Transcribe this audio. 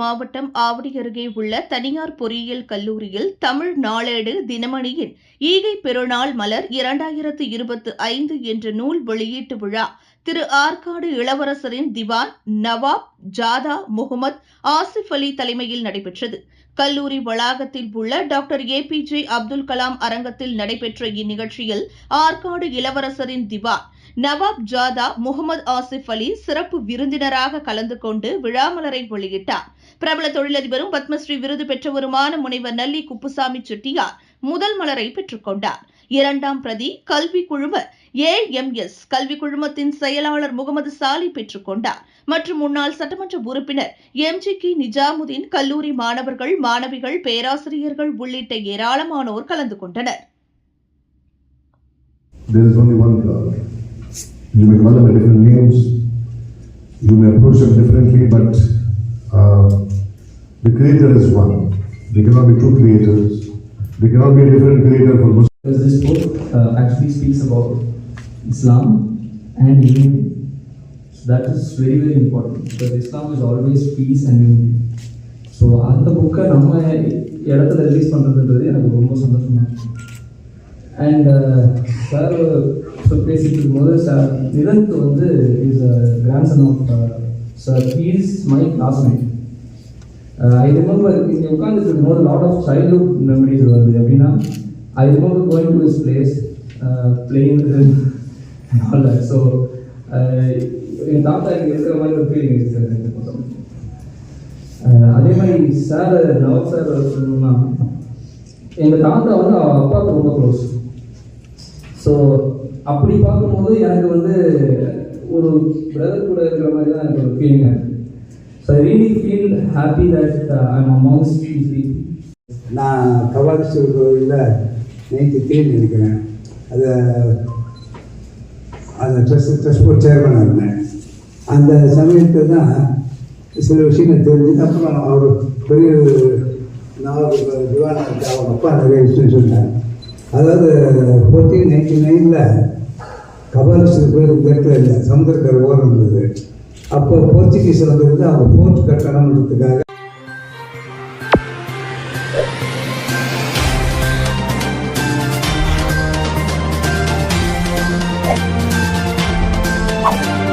மாவட்டம் ஆவடி அருகே உள்ள தனியார் பொறியியல் கல்லூரியில் தமிழ் நாளேடு தினமணியின் ஈகை பெருநாள் மலர் இரண்டாயிரத்து இருபத்து ஐந்து என்ற நூல் வெளியீட்டு விழா திரு ஆற்காடு இளவரசரின் திவான் நவாப் ஜாதா முகமது ஆசிஃப் அலி தலைமையில் நடைபெற்றது. கல்லூரி வளாகத்தில் உள்ள doctor A P J Abdul Kalam அரங்கத்தில் நடைபெற்ற இந்நிகழ்ச்சியில் ஆற்காடு இளவரசரின் திவான் நவாப் ஜாதா முகமது ஆசிஃப் அலி சிறப்பு விருந்தினராக கலந்து கொண்டு விழாமலரை வெளியிட்டார். பிரபல தொழிலதிபரும் பத்மஸ்ரீ விருது பெற்றவருமான முனைவர் நல்லி குப்புசாமி செட்டியார் முதல் மலரை பெற்றுக்கொண்டார் இரண்டாம் பிரதி கல்வி குழும ஏஎம்எஸ் கல்வி குழுமத்தின் செயலாளர் முகமது சாலி பெற்றுக் கொண்டார். மற்றும் முன்னாள் சட்டமன்ற உறுப்பினர் எம்ஜி கி நிஜாமுதீன் கல்லூரி மாணவர்கள் மாணவிகள் பேராசிரியர்கள் உள்ளிட்ட ஏராளமானோர் கலந்து கொண்டனர். You may call them different names, you may approach them differently, but uh, the Creator is one. There cannot be two creators. There cannot be a different creator for Muslims. Because this book uh, actually speaks about Islam and unity. So that is very very important because Islam is always peace and unity. So அந்த புக்கை நம்ம இடத்துல release பண்ணுறதுன்றது எனக்கு ரொம்ப சந்தோஷமா and sir uh, பேசிட்டு இருக்கும்போது சார் நிரந்த் வந்து is grandson of sir he's my classmate I remember இங்கே உட்காந்துட்டு இருக்கும்போது லாட் ஆஃப் சைல்ட்ஹுட் மெமரிஸ் வருது. அப்படின்னா I remember going to his place playing all so என் தாத்தா இங்கே இருக்கிற மாதிரி ஒரு ஃபீலிங் இருக்கு சார் எனக்கு மொத்தம் uh, அதே மாதிரி சார் நவாப் சார் சொல்லணும்னா எங்கள் தாத்தா வந்து அப்பா அப்பாவுக்கு ரொம்ப க்ளோஸ் ஸோ அப்படி பார்க்கும்போது எனக்கு வந்து ஒரு பிரதர் கூட இருக்கிற மாதிரி தான் எனக்கு ஒரு ஃபீலிங் இருக்குது so I really feel happy that I am among நான் கவாலீஸ்வரர் கோவிலில் நைன்டி த்ரீ நினைக்கிறேன் அதை அந்த ட்ரெஸ் ட்ரெஸ் போர்ட் சேர்மனாக இருந்தேன் அந்த சமயத்தில் தான் சில விஷயங்கள் தெரிஞ்சு அப்புறம் அவர் பெரிய நான் திவானா இருக்கு அவங்க அப்பா நிறைய விஷயம் சொன்னார் அதாவது ஃபோர்டீன் நைன்டி நைனில் கபாலிஸ்டர் கோயில் இந்த இல்லை. சமுதிரக்கர் ஓரம் இருந்தது. அப்போ போர்ச்சுகீஸ் வந்திருந்து அவங்க போர்ட் கட்டணம்ன்றதுக்காக Thank